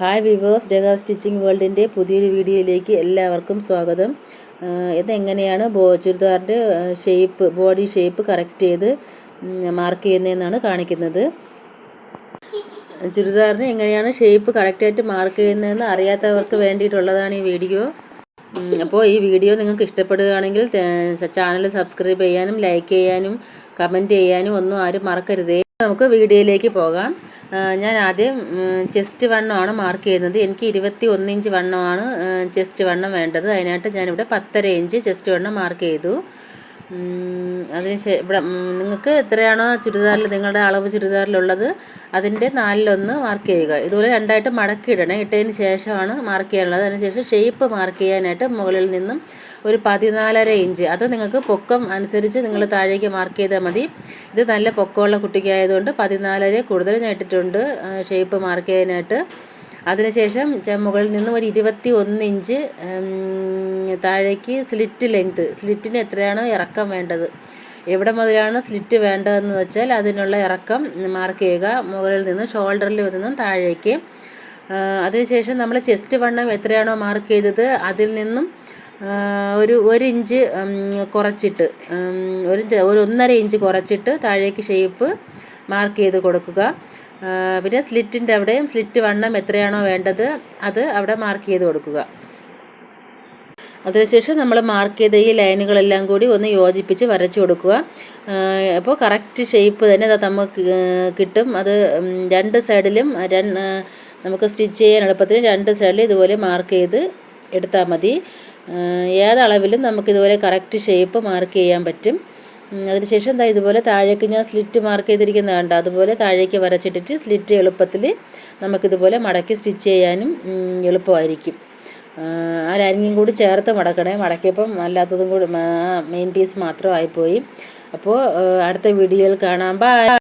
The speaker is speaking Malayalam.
ഹായ് വിവേഴ്സ് ഡെഗ സ്റ്റിച്ചിങ് വേൾഡിന്റെ പുതിയൊരു വീഡിയോയിലേക്ക് എല്ലാവർക്കും സ്വാഗതം. ഇതെങ്ങനെയാണ് ബോ ചുരിദാറിന്റെ ഷേപ്പ് ബോഡി ഷേപ്പ് കറക്റ്റ് ചെയ്ത് മാർക്ക് ചെയ്യുന്നതെന്നാണ് കാണിക്കുന്നത്. ചുരിദാറിന് എങ്ങനെയാണ് ഷേപ്പ് കറക്റ്റായിട്ട് മാർക്ക് ചെയ്യുന്നതെന്ന് അറിയാത്തവർക്ക് വേണ്ടിയിട്ടുള്ളതാണ് ഈ വീഡിയോ. അപ്പോൾ ഈ വീഡിയോ നിങ്ങൾക്ക് ഇഷ്ടപ്പെടുകയാണെങ്കിൽ ചാനൽ സബ്സ്ക്രൈബ് ചെയ്യാനും ലൈക്ക് ചെയ്യാനും കമന്റ് ചെയ്യാനും ഒന്നും ആരും മറക്കരുതേ. നമുക്ക് വീഡിയോയിലേക്ക് പോകാം. ഞാൻ ആദ്യം ചെസ്റ്റ് വണ്ണമാണ് മാർക്ക് ചെയ്യുന്നത്. എനിക്ക് ഇരുപത്തി ഒന്ന് ഇഞ്ച് വണ്ണമാണ് ചെസ്റ്റ് വണ്ണം വേണ്ടത്. അതിനായിട്ട് ഞാനിവിടെ പത്തര ഇഞ്ച് ചെസ്റ്റ് വണ്ണം മാർക്ക് ചെയ്തു. അതിന് ശേ ഇവിടെ നിങ്ങൾക്ക് എത്രയാണോ ചുരിദാറിൽ നിങ്ങളുടെ അളവ് ചുരിദാറിലുള്ളത് അതിന്റെ നാലിലൊന്ന് മാർക്ക് ചെയ്യുക. ഇതുപോലെ രണ്ടായിട്ട് മടക്കി ഇടണേ ഇട്ടതിന് ശേഷമാണ് മാർക്ക് ചെയ്യാനുള്ളത്. അതിനുശേഷം ഷേപ്പ് മാർക്ക് ചെയ്യാനായിട്ട് മുകളിൽ നിന്നും ഒരു പതിനാലര ഇഞ്ച് അത് നിങ്ങൾക്ക് പൊക്കം അനുസരിച്ച് നിങ്ങൾ താഴേക്ക് മാർക്ക് ചെയ്താൽ മതി. ഇത് നല്ല പൊക്കമുള്ള കുട്ടിക്കായതുകൊണ്ട് പതിനാലര കൂടുതൽ ഞാൻ ഇട്ടിട്ടുണ്ട്. ഷേപ്പ് മാർക്ക് ചെയ്യാനായിട്ട്. അതിനുശേഷം മുകളിൽ നിന്നും ഒരു ഇരുപത്തി ഒന്ന് ഇഞ്ച് താഴേക്ക് സ്ലിറ്റ് ലെങ്ത്. സ്ലിറ്റിന് എത്രയാണ് ഇറക്കം വേണ്ടത്. എവിടെ മുതലാണ് സ്ലിറ്റ് വേണ്ടതെന്ന് വെച്ചാൽ അതിനുള്ള ഇറക്കം മാർക്ക് ചെയ്യുക. മുകളിൽ നിന്നും ഷോൾഡറിൽ നിന്നും താഴേക്ക്. അതിനുശേഷം നമ്മൾ ചെസ്റ്റ് വണ്ണം എത്രയാണോ മാർക്ക് ചെയ്തത് അതിൽ നിന്നും ഒരു ഒരു ഇഞ്ച് കുറച്ചിട്ട് ഒരു ഒരു ഒന്നര ഇഞ്ച് കുറച്ചിട്ട് താഴേക്ക് ഷേപ്പ് മാർക്ക് ചെയ്ത് കൊടുക്കുക. പിന്നെ സ്ലിറ്റിന്റെ അവിടെയും സ്ലിറ്റ് വണ്ണം എത്രയാണോ വേണ്ടത് അത് അവിടെ മാർക്ക് ചെയ്ത് കൊടുക്കുക. അതിനുശേഷം നമ്മൾ മാർക്ക് ചെയ്ത ഈ ലൈനുകളെല്ലാം കൂടി ഒന്ന് യോജിപ്പിച്ച് വരച്ചു കൊടുക്കുക. അപ്പോൾ കറക്റ്റ് ഷേപ്പ് തന്നെ അത് നമുക്ക് കിട്ടും. അത് രണ്ട് സൈഡിലും നമുക്ക് സ്റ്റിച്ച് ചെയ്യാൻ എളുപ്പത്തിന് രണ്ട് സൈഡിലും ഇതുപോലെ മാർക്ക് ചെയ്ത് എടുത്താൽ മതി. ഏതളവിലും നമുക്കിതുപോലെ കറക്റ്റ് ഷേപ്പ് മാർക്ക് ചെയ്യാൻ പറ്റും. അതിനുശേഷം എന്താ ഇതുപോലെ താഴേക്ക് ഞാൻ സ്ലിറ്റ് മാർക്ക് ചെയ്തിരിക്കുന്നത് കണ്ട? അതുപോലെ താഴേക്ക് വരച്ചിട്ടിട്ട് സ്ലിറ്റ് എളുപ്പത്തിൽ നമുക്കിതുപോലെ മടക്കി സ്റ്റിച്ച് ചെയ്യാനും എളുപ്പമായിരിക്കും. ആ, ലൈനിങ്ങും കൂടി ചേർത്ത് മടക്കണേ. മടക്കിയപ്പം അല്ലാത്തതും കൂടി മെയിൻ പീസ് മാത്രമായിപ്പോയി അപ്പോൾ അടുത്ത വീഡിയോയിൽ കാണാം. ബൈ